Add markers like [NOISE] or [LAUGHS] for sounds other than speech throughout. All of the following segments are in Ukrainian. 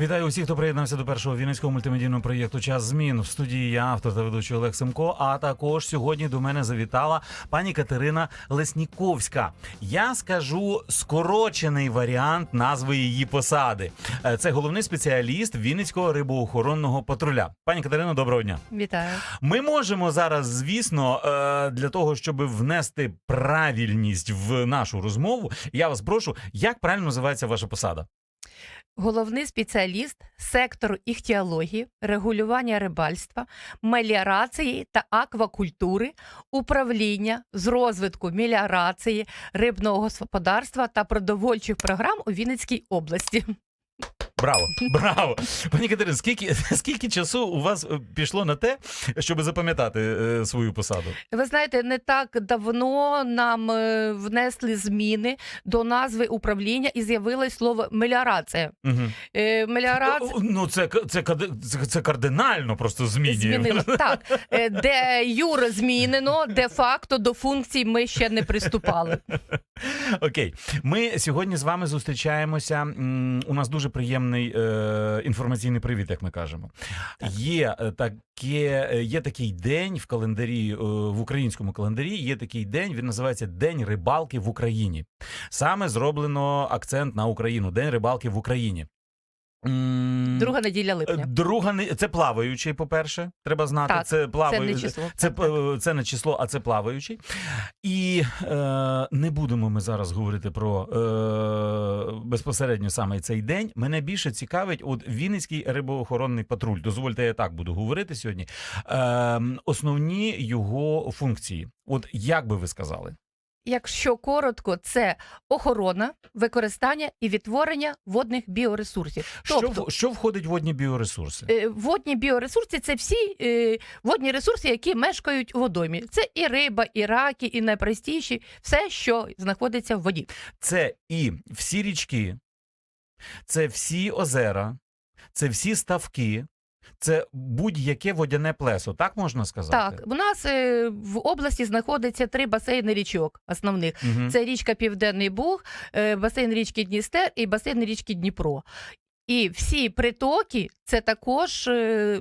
Вітаю усіх, хто приєднався до першого вінницького мультимедійного проєкту Час змін в студії. Я автор та ведучий Олег Семко. А також сьогодні до мене завітала пані Катерина Лесніковська. Я скажу скорочений варіант назви її посади. Е, Це головний спеціаліст Вінницького рибоохоронного патруля. Пані Катерино, доброго дня. Вітаю. Ми можемо зараз, звісно, е, для того, щоб внести правильність в нашу розмову. Я вас прошу, як правильно називається ваша посада? Головний спеціаліст сектору іхтіології, регулювання рибальства, меліорації та аквакультури, управління з розвитку меліорації, рибного господарства та продовольчих програм у Вінницькій області. Браво, браво, пані Катерино, скільки [LAUGHS] скільки часу у вас е, пішло на те, щоб запам'ятати е, свою посаду? Ви знаєте, не так давно нам е, внесли зміни до назви управління і з'явилось слово меліорація. Угу. Е, Меліорація. Ну це це це, це кардинально просто змінює. Змінило [LAUGHS] так, де юр змінено, де факто до функцій ми ще не приступали. [LAUGHS] Окей, ми сьогодні з вами зустрічаємося. У нас дуже приємний е, інформаційний привід, як ми кажемо. Є е, таке, е, є такий день в календарі е, в українському календарі. Є такий день. Він називається День рибалки в Україні. Саме зроблено акцент на Україну. День рибалки в Україні. Друга неділя е, липня. Друга не це плаваючий. По перше, треба знати. Так, це Це не число. Це, Так, е, це не число, а це плаваючий. І е, не будемо ми зараз говорити про е, безпосередньо саме цей день. Мене більше цікавить от Вінницький рибоохоронний патруль. Дозвольте, я так буду говорити сьогодні. Е, основні його функції. От як би ви сказали? Якщо коротко, це охорона, використання і відтворення водних біоресурсів. Що, Тобто, що входить в водні біоресурси? е, водні біоресурси це всі е, водні ресурси, які мешкають у водоймі. Це і риба, і раки, і найпростіші, все, що знаходиться в воді. Це і всі річки, це всі озера, це всі ставки, це будь-яке водяне плесо. Так можна сказати? Так, у нас е, в області знаходиться три басейни річок основних. Мгм. Це річка Південний Буг, е, басейн річки Дністер і басейн річки Дніпро. І всі притоки це також. е,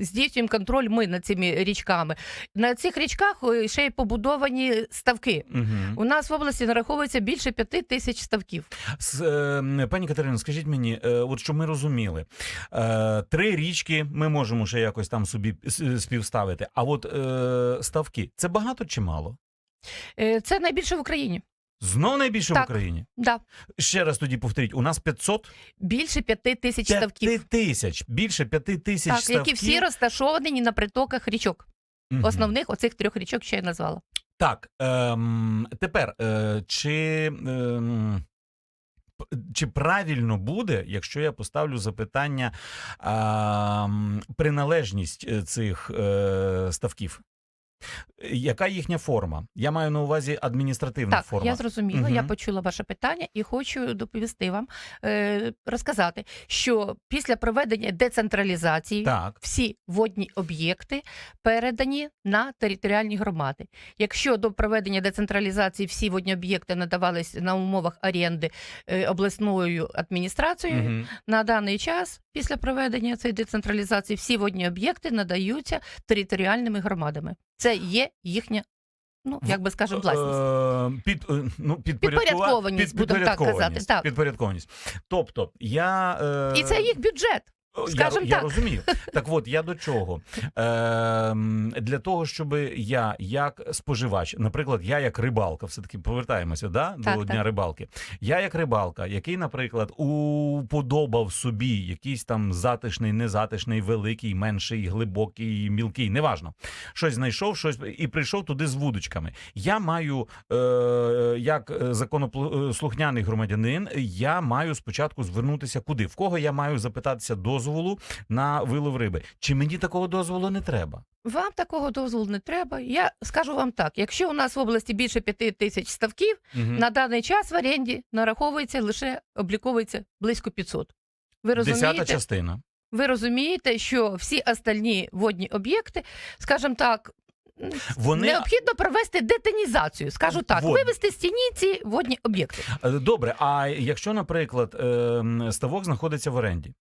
Здійснюємо контроль ми над цими річками. На цих річках е, ще й побудовані ставки. Мгм. У нас в області нараховується більше п'яти тисяч ставків. С- е, Пані Катерино, скажіть мені, е, от що ми розуміли, Е, три річки ми можемо ще якось там собі співставити. А от е, ставки це багато чи мало? Е, Це найбільше в Україні. Знов найбільше в Так. Україні. Да. Ще раз тоді повторіть: у нас 500 Більше п'яти тисяч П'яти ставків. тисяч, більше п'яти тисяч Так, ставків. які всі розташовані на притоках річок. Мгм. Основних оцих трьох річок, що я назвала. Так, ем, тепер е, чи, ем, п- чи правильно буде, якщо я поставлю запитання ем, приналежність е, цих е, ставків? Яка їхня форма? Я маю на увазі адміністративна Так, форма. я зрозуміла, я почула ваше питання і хочу доповісти вам, е, розказати, що після проведення децентралізації Так. всі водні об'єкти передані на територіальні громади. Якщо до проведення децентралізації всі водні об'єкти надавались на умовах оренди е, обласною адміністрацією, Мгм. на даний час, після проведення цієї децентралізації, всі водні об'єкти надаються територіальними громадами. Це є їхня, ну як би скажемо, власність. Е, Під, е, ну, Підпорядкованість, під- будемо так казати, так. Підпорядкованість. Тобто, я... е, І це їх бюджет. Скажем я, я розумію. [LAUGHS] Так от я до чого? Ем, для того, щоб я як споживач, наприклад, я як рибалка, все таки повертаємося да, до Так, дня так. рибалки. Я як рибалка, який, наприклад, уподобав собі якийсь там затишний, незатишний, великий, менший, глибокий, мілкий, неважно. Щось знайшов, щось і прийшов туди з вудочками. Я маю, е, як е, законослухняний громадянин, я маю спочатку звернутися куди? В кого я маю запитатися дозволу на вилов риби? Чи мені такого дозволу не треба? Вам такого дозволу не треба. Я скажу вам так: якщо у нас в області більше п'яти тисяч ставків, угу. на даний час в оренді нараховується лише обліковується близько 500. Ви розумієте? Десята частина. ви розумієте, що всі остальні водні об'єкти, скажімо так, Вони Необхідно провести детонізацію, скажу так, Вот. вивести з тіні ці водні об'єкти. Е, Добре, а якщо, наприклад, ем, ставок знаходиться в оренді,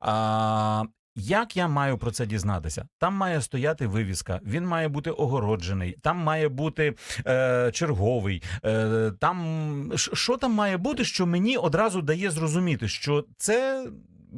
а, як я маю про це дізнатися? Там має стояти вивіска, він має бути огороджений, там має бути е, черговий. Е, там що там має бути, що мені одразу дає зрозуміти, що це.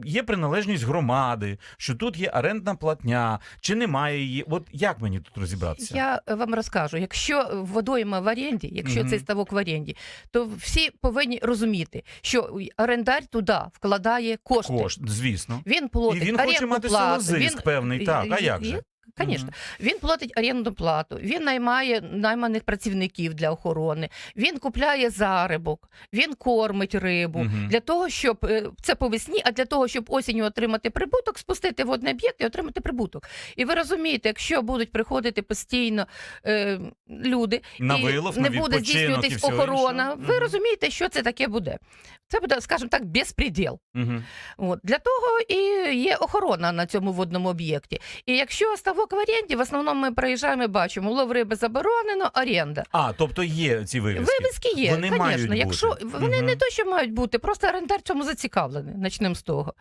Є приналежність громади, що тут є орендна платня, чи немає її. От як мені тут розібратися? Я е, вам розкажу, якщо водойма в оренді, якщо Мгм. цей ставок в оренді, то всі повинні розуміти, що орендар туди вкладає кошти. Кошт, звісно. Він платить І він хоче мати плату. він... певний, так, а як же? Звісно, він платить орендну плату, він наймає найманих працівників для охорони, він купляє зарибок, він кормить рибу. Для того, щоб е, це по весні, а для того, щоб осінню отримати прибуток, спустити водний об'єкт і отримати прибуток. І ви розумієте, якщо будуть приходити постійно е, люди, На і вилов, не на буде здійснюватись охорона, ви розумієте, що це таке буде. Це буде, скажімо так, безпреділ. Мгм. От для того і є охорона на цьому водному об'єкті. І якщо ставок в оренді, в основному ми приїжджаємо і бачимо, лов риби заборонено, оренда. А, тобто є ці вивіски. Вивіски є, Вони мають бути. Якщо вони Мгм. не то, що мають бути, просто орендар цьому зацікавлений. Начнемо з того.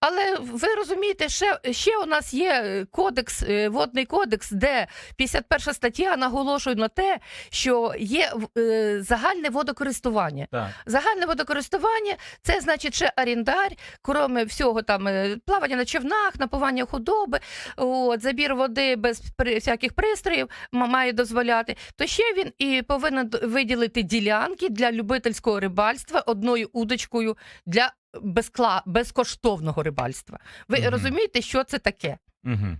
Але ви розумієте, ще, ще у нас є е, кодекс, е, водний кодекс, де 51 стаття наголошує на те, що є е, загальне водокористування. Так. Загальне водокористування це значить ще орендар, крім всього там е, плавання на човнах, напування худоби, от, забір води без при, всяких пристроїв має дозволяти. То ще він і повинен виділити ділянки для любительського рибальства одною удочкою для безкла, безкоштовного рибальства. Ви Мгм. розумієте, що це таке? Угу.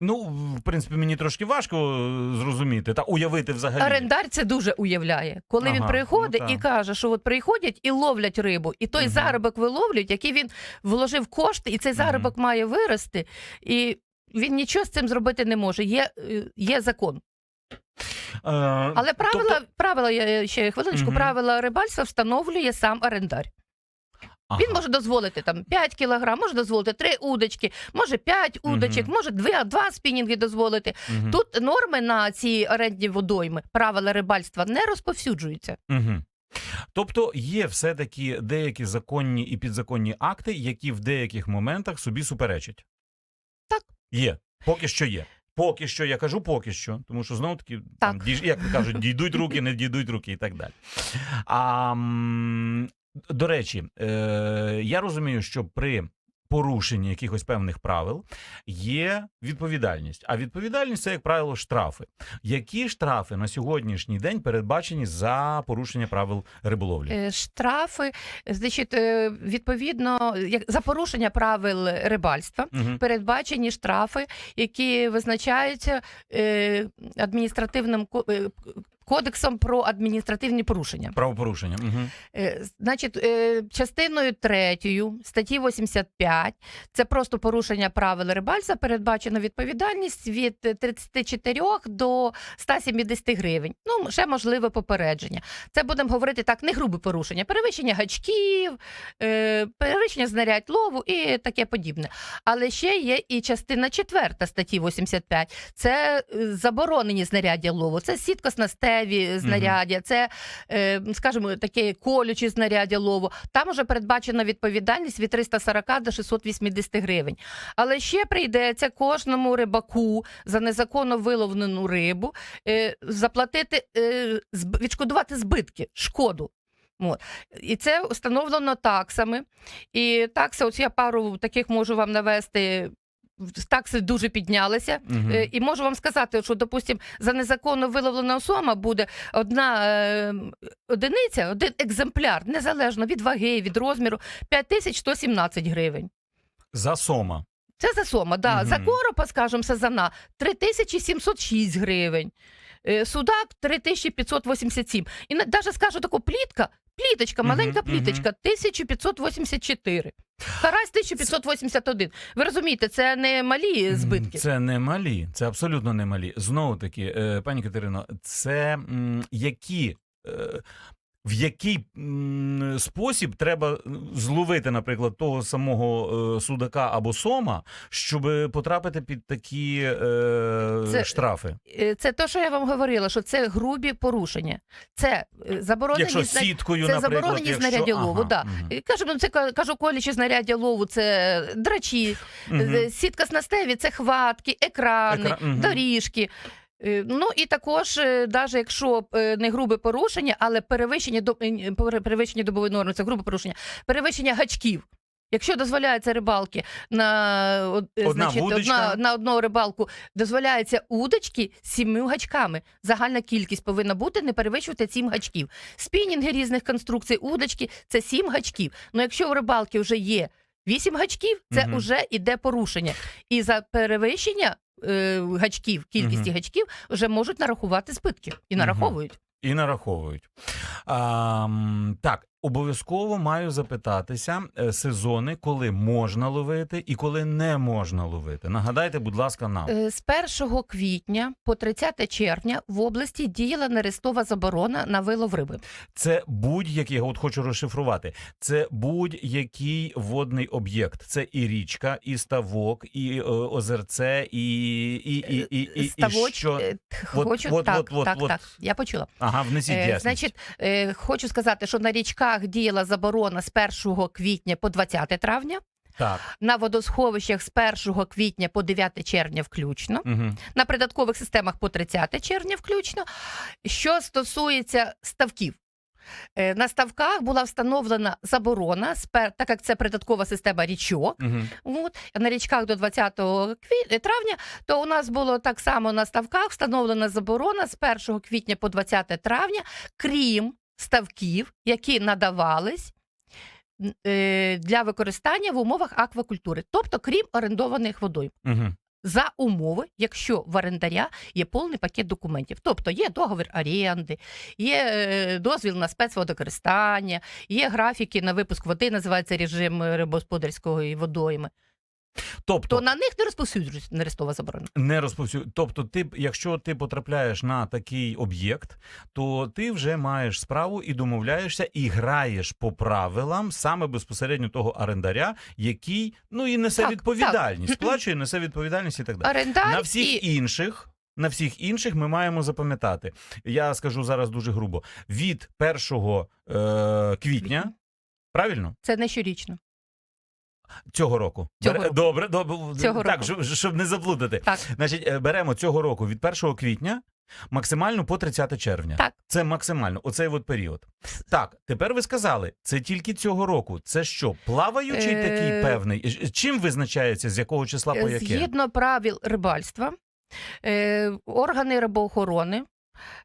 Ну, в принципі, мені трошки важко е, зрозуміти та уявити взагалі. Орендар це дуже уявляє. Коли він приходить ну і каже, що от приходять і ловлять рибу, і той Мгм. заробок виловлюють, який він вложив кошти, і цей заробок має вирости, і він нічого з цим зробити не може. Є, е, є закон. Е, Але правила, тобто- правила я ще хвилиночку, Мгм. правила рибальства встановлює сам орендар. Ага. Він може дозволити там 5 кілограм, може дозволити 3 удочки, може 5 Мгм. удочок, може 2, 2 спінінги дозволити. Мгм. Тут норми на ці орендні водойми, правила рибальства не розповсюджуються. Угу. Тобто є все-таки деякі законні і підзаконні акти, які в деяких моментах собі суперечать. Так. Є. Поки що є. Поки що, я кажу поки що, тому що знову таки, Так. діж, як кажуть, дійдуть руки, не дійдуть руки і так далі. А, до речі, е, я розумію, що при порушенні якихось певних правил є відповідальність. А відповідальність це, як правило, штрафи. Які штрафи на сьогоднішній день передбачені за порушення правил риболовлі? Е, Штрафи, значить, е, відповідно, як за порушення правил рибальства. Угу. Передбачені штрафи, які визначаються е, адміністративним кодексом про адміністративні порушення. Правопорушення. Угу. Значить, е, частиною третьою статті 85 це просто порушення правил рибальства. Передбачено відповідальність від 34 до 170 гривень. Ну, ще можливе попередження. Це будемо говорити так, не грубе порушення, перевищення гачків, е, перевищення знарядь лову і таке подібне. Але ще є і частина четверта статті 85. Це заборонені знаряддя лову. Це сіткоснастеві знаряддя, це, е, скажімо, таке колючі знаряддя лову. Там уже передбачена відповідальність від 340 до 680 гривень. Але ще прийдеться кожному рибаку за незаконно виловлену рибу е, заплатити, е, відшкодувати збитки, шкоду. От. І це встановлено таксами. І такси, от я пару таких можу вам навести. Такси дуже піднялися. Угу. Е, І можу вам сказати, що, допустим, за незаконно виловлена особа буде одна е, одиниця, один екземпляр, незалежно від ваги, від розміру, 5117 гривень. За сома. Це за сома, да. Угу. За коропа, скажімо, сазана 3706 гривень. Е, Судак 3587. І навіть скажу таку плітка, пліточка, маленька пліточка, 1584. Карась 1581. Ви розумієте, це не малі збитки. Це не малі, це абсолютно не малі. Знову таки, е, пані Катерино, це які. Е, в який спосіб треба зловити, наприклад, того самого е, судака або сома, щоб потрапити під такі е, Це- штрафи? Е, Це те, що я вам говорила, що це грубі порушення. Це е, заборонені Якщо сіткою, це наприклад, заборонені якщо... знаряддя лову, да. мгм. І Кажемо, це кажу, колючі знаряддя лову, це драчі, е, сітка з настеві, це хватки, екрани, Екра- мгм. доріжки. Е, Ну і також, навіть якщо е, не грубе порушення, але перевищення е, перевищення добової норми, це грубе порушення, перевищення гачків. Якщо дозволяється рибалки на, од- е, Одна значить, одна, на одну рибалку, дозволяється удочки з сім'ю гачками. Загальна кількість повинна бути не перевищувати сім гачків. Спінінги різних конструкцій, удочки це сім гачків. Ну якщо у рибалки вже є вісім гачків, це вже іде порушення. І за перевищення е, гачків, кількості Мгм. гачків, вже можуть нарахувати збитки і нараховують. І нараховують. А, так, обов'язково маю запитатися е, сезони, коли можна ловити і коли не можна ловити. Нагадайте, будь ласка, нам. Е, З 1 квітня по 30 червня в області діяла нерестова заборона на вилов риби. Це будь-який, от хочу розшифрувати. Це будь-який водний об'єкт. Це і річка, і ставок, і е, озерце, і, і, і, і, і, і, Ставоч, що. е, От- хочу, от- так, от- от- так, от. так, я почула. Ага, внесіть Е, ясність. Значить, е, хочу сказати, що на річках діяла заборона з 1 квітня по 20 травня, Так. на водосховищах з 1 квітня по 9 червня включно, Угу. на придаткових системах по 30 червня включно. Що стосується ставків. Е, На ставках була встановлена заборона, так як це придаткова система річок. Угу. От, на річках до 20 кві... травня, то у нас було так само на ставках встановлена заборона з 1 квітня по 20 травня, крім ставків, які надавались е, для використання в умовах аквакультури, тобто крім орендованих водойм. Угу. За умови, якщо в орендаря є повний пакет документів, тобто є договір оренди, є е, дозвіл на спецводокористання, є графіки на випуск води, називається режим е, рибогосподарської водойми, Тобто, то на них не розповсюджується нерестова заборона. Не розповсюд... Тобто, ти, якщо ти потрапляєш на такий об'єкт, то ти вже маєш справу і домовляєшся, і граєш по правилам саме безпосередньо того орендаря, який ну і несе Так, відповідальність, сплачує, несе відповідальність і так далі. Орендар На всіх і інших. На всіх інших ми маємо запам'ятати. Я скажу зараз дуже грубо: від 1 е, квітня, правильно? це не щорічно. Цього року. Цього Бере- року. Добре, добре. Цього так, року. щоб, не заплутати. Так, Значить, е, беремо цього року від 1 квітня максимально по 30 червня. Так. Це максимально, оцей от період. Так, тепер ви сказали, це тільки цього року. Це що, плаваючий Е, такий певний? Чим визначається, з якого числа по яке? згідно правил рибальства, е, органи рибоохорони.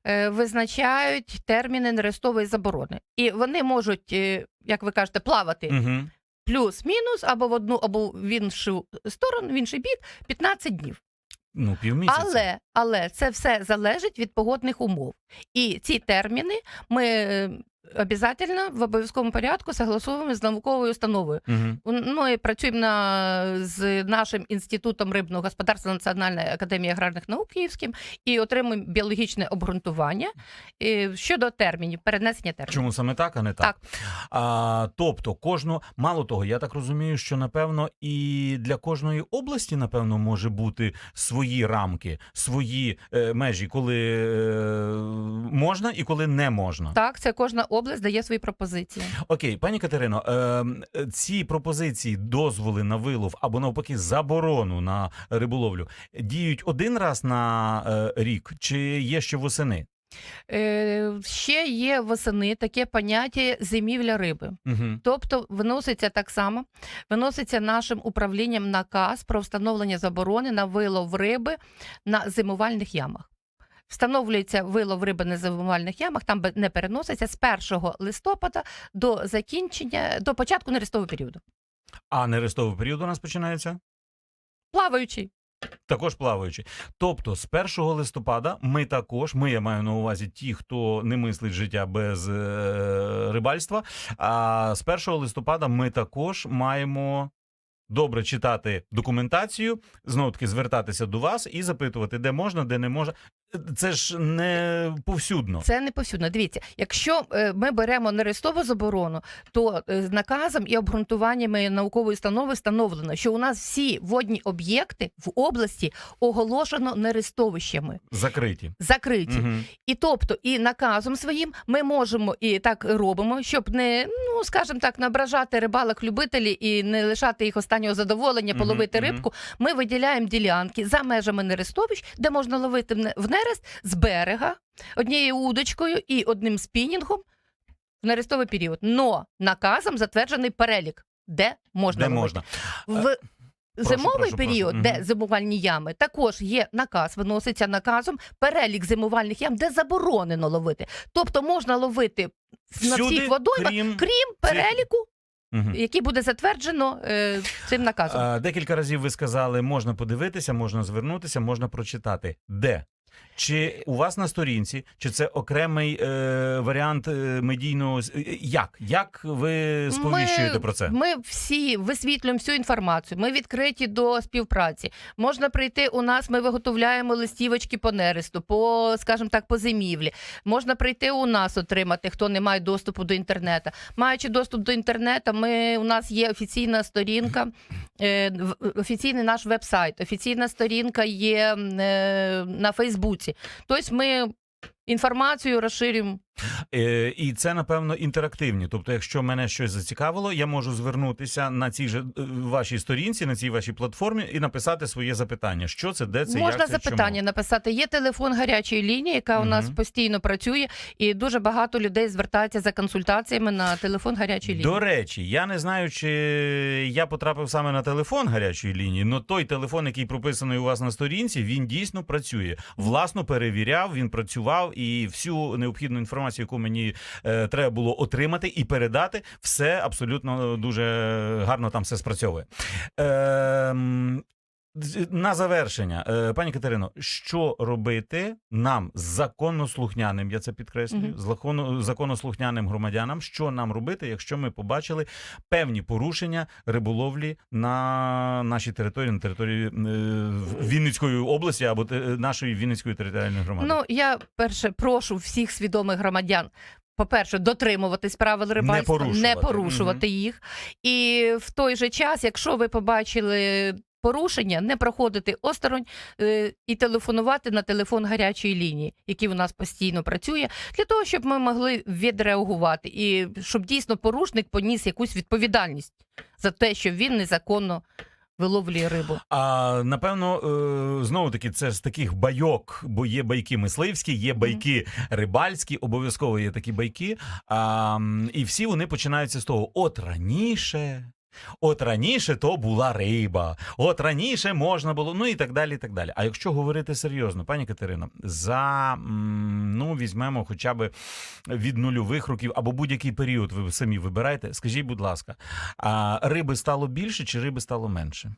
е, Визначають терміни нерестової заборони, і вони можуть, е, як ви кажете, плавати Угу. Плюс-мінус або в одну, або в іншу сторону, в інший бік 15 днів. Ну, півмісяця. Але, але це все залежить від погодних умов. І ці терміни ми обов'язково в обов'язковому порядку согласовуємо з науковою установою. Угу. Ми працюємо на, з нашим інститутом рибного господарства Національної академії аграрних наук Київським і отримуємо біологічне обґрунтування е, щодо термінів, перенесення термінів. Чому саме так, а не так? А, тобто, кожну, мало того, я так розумію, що напевно і для кожної області, напевно, може бути свої рамки, свої е, межі, коли е, можна і коли не можна. Так, це кожна область дає свої пропозиції. Окей, пані Катерино, е, ці пропозиції, дозволи на вилов або навпаки заборону на риболовлю діють один раз на е, рік, чи є ще восени? Е, ще є восени таке поняття зимівля риби. Угу. Тобто виноситься так само, виноситься нашим управлінням наказ про встановлення заборони на вилов риби на зимувальних ямах. Встановлюється вилов риби на зимувальних ямах, там не переноситься з 1 листопада до закінчення, до початку нерестового періоду. А нерестовий період у нас починається? Плаваючий. Також плаваючи. Тобто, з 1 листопада ми також, ми я маю на увазі ті, хто не мислить життя без е, рибальства. А з 1 листопада ми також маємо. Добре читати документацію, знову таки звертатися до вас і запитувати, де можна, де не можна. Це ж не повсюдно. Це не повсюдно. Дивіться, якщо е, ми беремо нерестову заборону, то е, з наказом і обґрунтуваннями наукової установи встановлено, що у нас всі водні об'єкти в області оголошено нерестовищами, Закриті. закриті. Мгм. І тобто, і наказом своїм ми можемо і так робимо, щоб не ну скажімо так, не ображати рибалок любителі і не лишати їх останнього задоволення половити мгм. рибку. Ми виділяємо ділянки за межами нерестовищ, де можна ловити в не- нерест з берега однією удочкою і одним спінінгом в нерестовий період. Но наказом затверджений перелік, де можна Де можна? В зимовий прошу, період, прошу. де зимувальні ями, також є наказ, виноситься наказом перелік зимувальних ям, де заборонено ловити. Тобто можна ловити на Всюди, всіх водоймах, крім... крім переліку, Мгм. який буде затверджено е, цим наказом. Декілька разів ви сказали, можна подивитися, можна звернутися, можна прочитати. Де? Чи у вас на сторінці, чи це окремий е, варіант е, медійного як? Як ви сповіщуєте Ми- про це? Ми всі висвітлюємо всю інформацію. Ми відкриті до співпраці. Можна прийти у нас. Ми виготовляємо листівочки по нересту, по скажімо так, по зимівлі. Можна прийти у нас отримати, хто не має доступу до інтернету. Маючи доступ до інтернету, ми у нас є офіційна сторінка, е, офіційний наш веб-сайт, офіційна сторінка є е, на Фейсбуці. Тобто ми інформацію розширюємо. Е, і це напевно інтерактивні. Тобто, якщо мене щось зацікавило, я можу звернутися на цій же е, вашій сторінці, на цій вашій платформі і написати своє запитання. Що це, де це, Можна як це, запитання чому? написати. Є телефон гарячої лінії, яка у нас постійно працює, і дуже багато людей звертаються за консультаціями на телефон гарячої лінії. До речі, я не знаю, чи я потрапив саме на телефон гарячої лінії, але той телефон, який прописаний у вас на сторінці, він дійсно працює. Власно перевіряв, він працював і всю необхідну інформацію, яку мені е, треба було отримати і передати, все абсолютно дуже гарно там все спрацьовує. З- на завершення, е, пані Катерино, що робити нам законослухняним, я це підкреслюю, закону, законослухняним громадянам, що нам робити, якщо ми побачили певні порушення риболовлі на нашій території, на території е, Вінницької області або нашої Вінницької територіальної громади? Ну я перше прошу всіх свідомих громадян. По-перше, дотримуватись правил рибальства, порушувати. порушувати їх. І в той же час, якщо ви побачили порушення, не проходити осторонь е, і телефонувати на телефон гарячої лінії, який у нас постійно працює, для того, щоб ми могли відреагувати і щоб дійсно порушник поніс якусь відповідальність за те, що він незаконно виловлює рибу. А напевно, е, знову таки, це з таких байок, бо є байки мисливські, є байки рибальські, обов'язково є такі байки. А, і всі вони починаються з того: от раніше. От раніше то була риба, от раніше можна було, ну і так далі. і так далі. А якщо говорити серйозно, пані Катерино, за ну візьмемо хоча б від нульових років або будь-який період, ви самі вибираєте. Скажіть, будь ласка, а риби стало більше чи риби стало менше?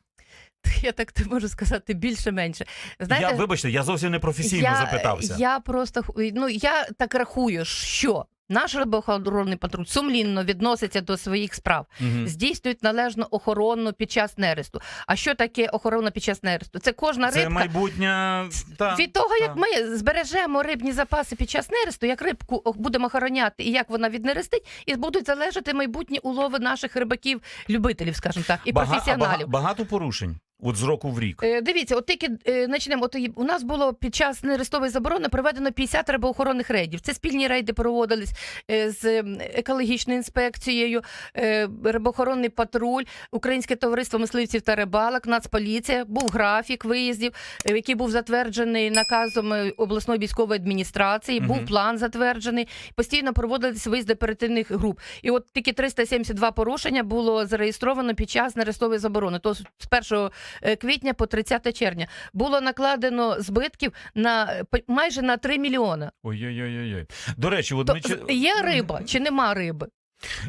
[LAUGHS] Я так не можу сказати більше-менше. Знаєте, я вибачте, я зовсім не професійно я, запитався. Я просто ну я так рахую, що наш рибоохоронний патруль сумлінно відноситься до своїх справ, Мгм. здійснюють належну охорону під час нересту. А що таке охорона під час нересту? Це кожна Це рибка. майбутнє та, Від того, як ми збережемо рибні запаси під час нересту, як рибку будемо охороняти і як вона віднерестить, і будуть залежати майбутні улови наших рибаків, любителів, скажімо так, і Бага- професіоналів. бага- багато порушень. От з року в рік. Е, Дивіться, от тільки е, почнемо. От і у нас було під час нерестової заборони проведено 50 рибоохоронних рейдів. Це спільні рейди проводились е, з екологічною інспекцією, е, рибоохоронний патруль, Українське товариство мисливців та рибалок, Нацполіція. Був графік виїздів, е, який був затверджений наказом е, обласної військової адміністрації. Був план затверджений. Постійно проводились виїзди оперативних груп. І от тільки 372 порушення було зареєстровано під час нерестової заборони. То з 1 е, квітня по 30 червня було накладено збитків на е, майже на 3 мільйони. Ой-ой-ой. До речі, от То ми є риба чи нема риби?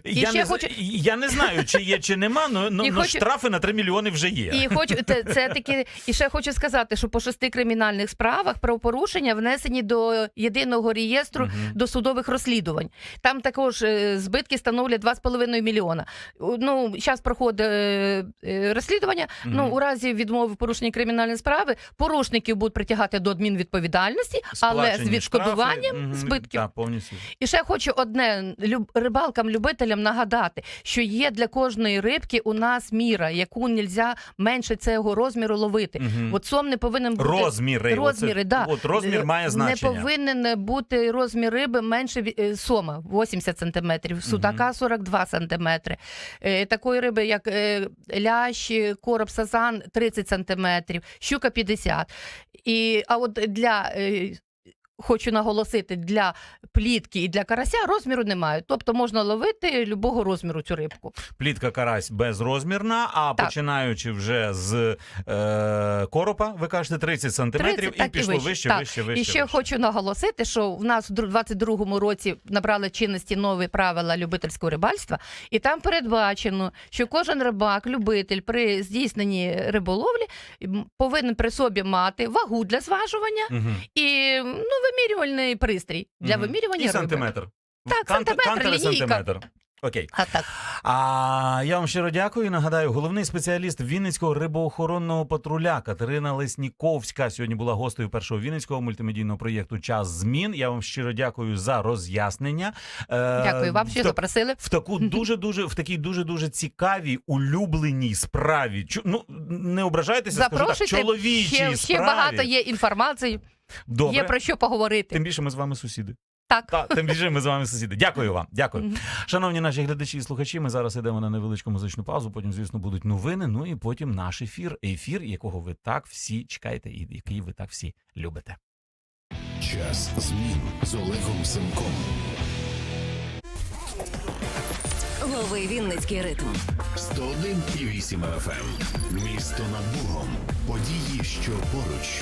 Я, ще не, хочу- я не знаю, чи є, чи нема, але І хочу- штрафи на 3 мільйони вже є. І хочу це, це таки, і ще хочу сказати, що по шести кримінальних справах правопорушення внесені до єдиного реєстру досудових розслідувань. Там також е, збитки становлять 2,5 мільйона. У- Ну, зараз проходить е, е, розслідування. Ну, у разі відмови в порушенні кримінальної справи порушників будуть притягати до адмінвідповідальності, але з Сплачені відшкодуванням штрафи, мгм, збитків. Так, повністю. І ще хочу одне люб, рибалкам, любителям нагадати, що є для кожної рибки у нас міра, яку нельзя менше цього розміру ловити. Мгм. От сом не повинен бути Розміри. розміри, оце- да. От розмір Е, має значення. Не повинен бути розмір риби менше е, сома 80 сантиметрів, судака 42 сантиметри. Е, Такої риби, як лящ, короб, сазан 30 сантиметрів, щука 50. І, а от для. Хочу наголосити, для плітки і для карася розміру немає. Тобто можна ловити любого розміру цю рибку. Плітка карась безрозмірна, а Так. починаючи вже з е, коропа, ви кажете 30 сантиметрів 30, і так і пішло вище. вище, Так. вище, вище. І ще вище. хочу наголосити, що в нас в 22-му році набрали чинності нові правила любительського рибальства, і там передбачено, що кожен рибак, любитель при здійсненні риболовлі повинен при собі мати вагу для зважування Мгм. і ну, вимірювальний пристрій для Мгм. вимірювання І риби. сантиметр. Так, Кант- сантиметр, кантер і лінійка. сантиметр. Окей. А так. А я вам щиро дякую. Нагадаю, головний спеціаліст Вінницького рибоохоронного патруля Катерина Лесніковська сьогодні була гостею першого вінницького мультимедійного проєкту Час змін. Я вам щиро дякую за роз'яснення. Е, Дякую вам, в що та- запросили. В таку дуже дуже в такій дуже дуже цікавій улюбленій справі. Чу, ну не ображайтеся, скажу так, Запрошуйте. чоловічій Ще, справі. ще багато є інформації, Добре. є про що поговорити. Тим більше ми з вами сусіди. Так. Та, тим більше ми з вами сусіди. Дякую вам. Дякую. Шановні наші глядачі і слухачі, ми зараз йдемо на невеличку музичну паузу. Потім, звісно, будуть новини. Ну і потім наш ефір. Ефір, якого ви так всі чекаєте, і який ви так всі любите. Час змін з Олегом Семком. Лови Вінницький ритм. 101,8 FM. Місто над Богом. Події, що поруч.